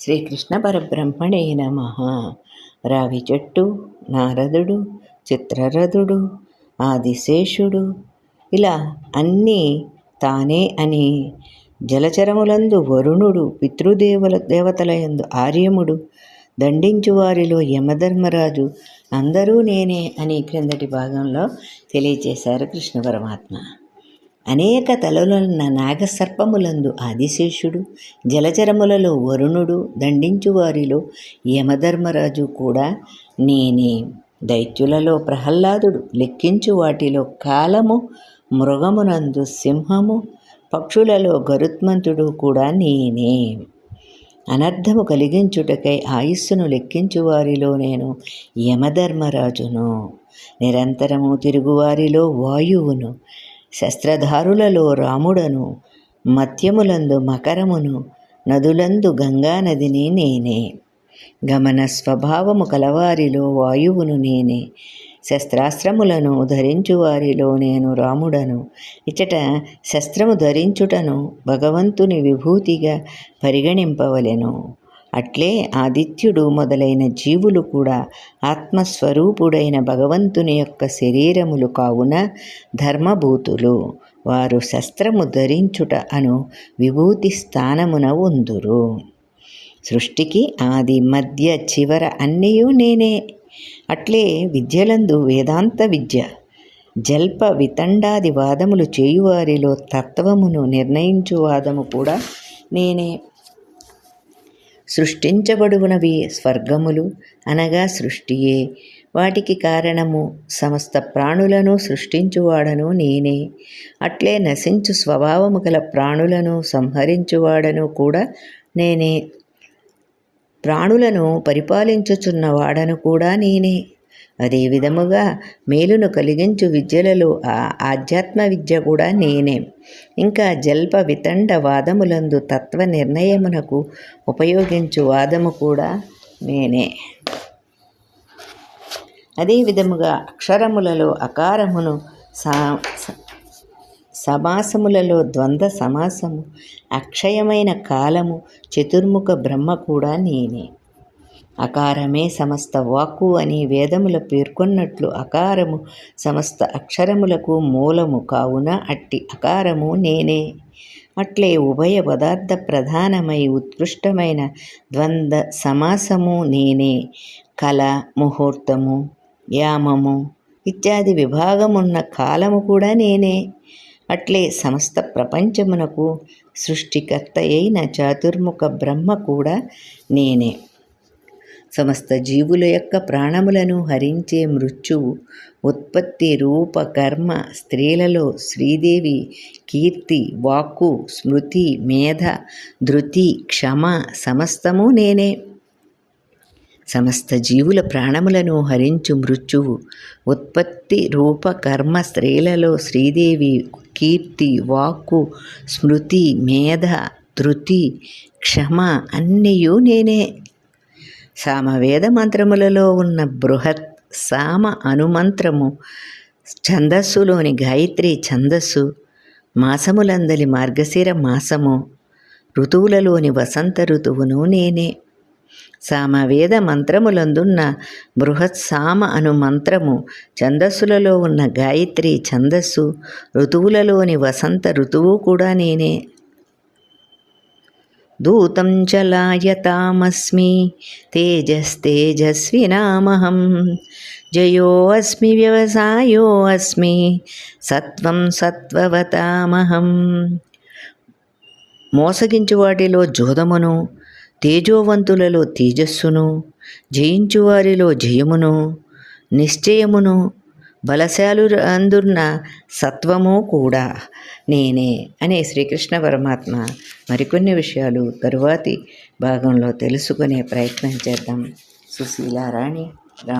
శ్రీకృష్ణ పరబ్రహ్మణే నమ. రావి చెట్టు నారదుడు చిత్రరథుడు ఆదిశేషుడు ఇలా అన్నీ తానే అని జలచరములందు వరుణుడు పితృదేవుల దేవతలయందు ఆర్యముడు దండించువారిలో యమధర్మరాజు అందరూ నేనే అని క్రిందటి భాగంలో తెలియచేశారు కృష్ణ పరమాత్మ. అనేక తలలున్న నాగసర్పములందు ఆదిశేషుడు జలచరములలో వరుణుడు దండించువారిలో యమధర్మరాజు కూడా నేనే. దైత్యులలో ప్రహ్లాదుడు లెక్కించు వాటిలో కాలము మృగమునందు సింహము పక్షులలో గరుత్మంతుడు కూడా నేనే. అనర్థము కలిగించుటకై ఆయుస్సును లెక్కించు వారిలో నేను యమధర్మరాజును. నిరంతరము తిరుగువారిలో వాయువును శస్త్రధారులలో రాముడను మత్యములందు మకరమును నదులందు గంగానదిని నేనే. గమన స్వభావము కలవారిలో వాయువును నేనే. శస్త్రాస్త్రములను ధరించు వారిలో నేను రాముడను. ఇచ్చట శస్త్రము ధరించుటను భగవంతుని విభూతిగా పరిగణింపవలెను. అట్లే ఆదిత్యుడు మొదలైన జీవులు కూడా ఆత్మస్వరూపుడైన భగవంతుని యొక్క శరీరములు కావున ధర్మభూతులు. వారు శస్త్రము ధరించుట అను విభూతి స్థానమున ఉందురు. సృష్టికి ఆది మధ్య చివర అన్నయూ నేనే. అట్లే విద్యలందు వేదాంత విద్య. జల్ప వితండాది వాదములు చేయువారిలో తత్వమును నిర్ణయించు వాదము కూడా నేనే. సృష్టించబడువునవి స్వర్గములు అనగా సృష్టియే. వాటికి కారణము సమస్త ప్రాణులను సృష్టించువాడను నేనే. అట్లే నశించు స్వభావము గల ప్రాణులను సంహరించువాడను కూడా నేనే. ప్రాణులను పరిపాలించుచున్నవాడను కూడా నేనే. అదే విధముగా మేలును కలిగించు విద్యలలో ఆ ఆధ్యాత్మ విద్య కూడా నేనే. ఇంకా జల్ప వితండ వాదములందు తత్వ నిర్ణయమునకు ఉపయోగించు వాదము కూడా నేనే. అదే విధముగా అక్షరములలో అకారమును సా సమాసములలో ద్వంద్వ సమాసము అక్షయమైన కాలము చతుర్ముఖ బ్రహ్మ కూడా నేనే. అకారమే సమస్త వాక్కు అని వేదముల పేర్కొన్నట్లు అకారము సమస్త అక్షరములకు మూలము కావున అట్టి అకారము నేనే. అట్లే ఉభయ పదార్థ ప్రధానమై ఉత్కృష్టమైన ద్వంద్వ సమాసము నేనే. కళ ముహూర్తము యామము ఇత్యాది విభాగమున్న కాలము కూడా నేనే. అట్లే సమస్త ప్రపంచమునకు సృష్టికర్త అయిన చాతుర్ముఖ బ్రహ్మ కూడా నేనే. సమస్త జీవుల యొక్క ప్రాణములను హరించే మృత్యువు ఉత్పత్తి రూప కర్మ స్త్రీలలో శ్రీదేవి కీర్తి వాక్కు స్మృతి మేధ ధృతి క్షమ సమస్తము నేనే. సమస్త జీవుల ప్రాణములను హరించు మృత్యువు ఉత్పత్తి రూప కర్మ స్త్రీలలో శ్రీదేవి కీర్తి వాక్కు స్మృతి మేధ ధృతి క్షమ అన్నయూ నేనే. సామవేద మంత్రములలో ఉన్న బృహత్ సామ అనుమంత్రము ఛందస్సులోని గాయత్రి ఛందస్సు మాసములందలి మార్గశిర మాసము ఋతువులలోని వసంత ఋతువును నేనే. సామవేద మంత్రములందున్న బృహత్ సామ అను మంత్రము ఛందస్సులలో ఉన్న గాయత్రి ఛందస్సు ఋతువులలోని వసంత ఋతువు కూడా నేనే. దూతం చలాయతామస్మి. తేజస్తేజస్వినామహం. జయో అస్మి వ్యవసాయో అస్మి. సత్వం సత్వవతామహం. మోసగించు వాటిలో జోదమును తేజోవంతులలో తేజస్సును జయించువారిలో జయమును నిశ్చయమును బలశాలు అందున్న సత్వము కూడా నేనే అనే శ్రీకృష్ణ పరమాత్మ మరికొన్ని విషయాలు తరువాతి భాగంలో తెలుసుకునే ప్రయత్నం చేద్దాం. సుశీలారాణి.